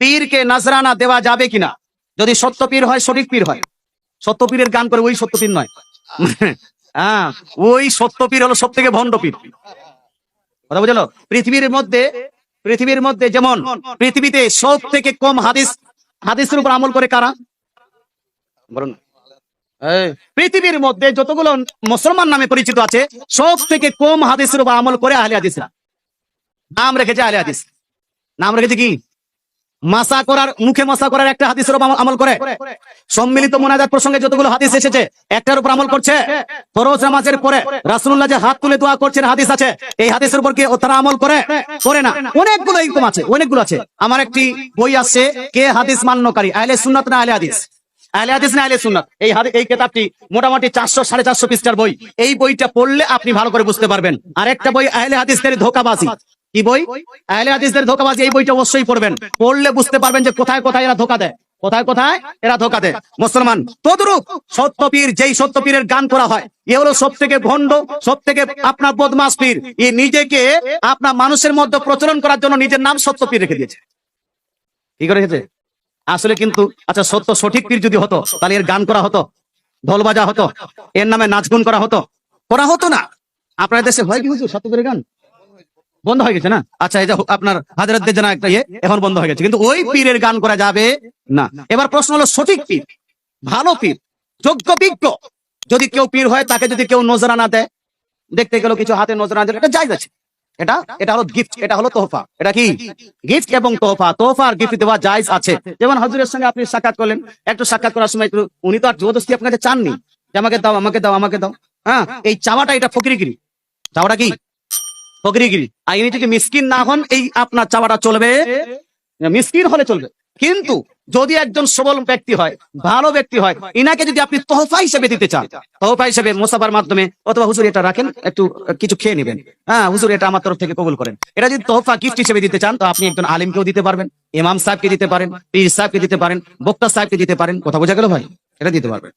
পীরকে নাজরানা দেওয়া যাবে কিনা? যদি সত্য পীর হয়, সঠিক পীর হয়। সত্য পীরের গান করে ওই সত্য পীর নয়। হ্যাঁ ওই সত্য পীর হলো সব থেকে ভণ্ড পীর। কথা বুঝলো? পৃথিবীর মধ্যে পৃথিবীর মধ্যে যেমন পৃথিবীতে সব থেকে কম হাদিস, হাদিসের উপর আমল করে কারা? বলুন। পৃথিবীর মধ্যে যতগুলো মুসলমান নামে পরিচিত আছে সব থেকে কম হাদিসের উপর আমল করে আহলে হাদিসরা। নাম রেখেছে আহলে হাদিস। নাম রেখেছে কি? মাসা করার, মুখে মাসা করার একটা হাদিসের উপর আমল- করে। সম্মিলিত মোনাজাত প্রসঙ্গে যতগুলো হাদিস এসেছে, একটার উপর আমল করছে, ফরজ নামাজের পরে রাসূলুল্লাহ যে হাত তুলে দোয়া করছেন, হাদিস আছে। এই হাদিসের উপর কি তারা আমল করে? করে না। অনেকগুলো এরকম আছে, অনেকগুলো আছে। আমার একটি বই আছে, কে হাদিস মান্যকারী? আহলে সুন্নাত না আহলে হাদিস? আহলে হাদিস না আহলে সুন্নাত? এই এই কিতাবটি মোটামুটি চারশো, সাড়ে চারশো পৃষ্ঠার বই। এই বইটা পড়লে আপনি ভালো করে বুঝতে পারবেন। আর একটা বই আহলে হাদিসদের ধোকাবাজি। কি বই? আহলে হাদিসদের ধোকাবাজি, এই বইটা অবশ্যই পড়বেন। পড়লে বুঝতে পারবেন যে কোথায় কোথায় এরা ধোকা দেয়। কোথায় কোথায় এরা ধোকা দেয়। মুসলমান, তদরূপ সত্যপীর, যেই সত্যপীরের গান করা হয়, এ হলো সব থেকে ভণ্ড সব থেকে আপনার বদমাস পীর। এ নিজেকে আপনার মানুষের মধ্যে প্রচলন করার জন্য নিজের নাম সত্যপীর রেখে দিয়েছে। কি করে রেখেছে? আসলে কিন্তু আচ্ছা সত্য সঠিক পীর যদি হতো, তাহলে এর গান করা হতো, ঢোল বাজা হতো, এর নামে নাচগুন করা হতো। করা হতো না। আপনার দেশে হয় কি হুজুর সত্যপীরের গান? বন্ধ হয়ে গেছে না? আচ্ছা এই যে আপনার হাজারাতদের জানা একটা ইয়ে এখন বন্ধ হয়ে গেছে। কিন্তু ওই পীরের গান করা যাবে না। এবার প্রশ্ন হলো সঠিক পীর? ভালো পীর? যোগ্য বিজ্ঞ? যদি কেউ পীর হয় তাকে যদি কেউ নজরানা দেয় দেখতে গেল কিছু হাতে নজরানা দিল এটা জায়জ আছে। এটা এটা হলো গিফট এটা হলো তোহফা। এটা কি? গিফট এবং তোহফা। তোহফা আর গিফট দেওয়া জায়জ আছে। যেমন হজুরের সঙ্গে আপনি সাক্ষাৎ করলেন একটু সাক্ষাৎ করার সময় একটু উনি তো আর জবরদস্তি আপনাকে চাননি। যে আমাকে দাও আমাকে দাও আমাকে দাও। হ্যাঁ এই চাওয়াটা এটা ফকিরিগিরি। চাওয়াটা কি? ফকিরিগিরি মিসকিন না হন, এই আপনার চাওয়াটা চলবে। মিসকিন হলে চলবে। কিন্তু যদি একজন সবল ব্যক্তি হয়, ভালো ব্যক্তি হয়, ইনাকে যদি আপনি হিসেবে দিতে চান হিসেবে মোসাফার মাধ্যমে অথবা হুজুর এটা রাখেন, একটু, কিছু খেয়ে নেবেন। হ্যাঁ হুজুর এটা আমার তরফ থেকে কবুল করেন। এটা যদি তোহফা গিফট হিসেবে দিতে চান, তো আপনি একজন আলিমকেও দিতে পারবেন, ইমাম সাহেবকে দিতে পারেন, পীর সাহেবকে দিতে পারেন, বক্তা সাহেবকে দিতে পারেন, কথা বোঝা গেল ভাই? এটা দিতে পারবেন।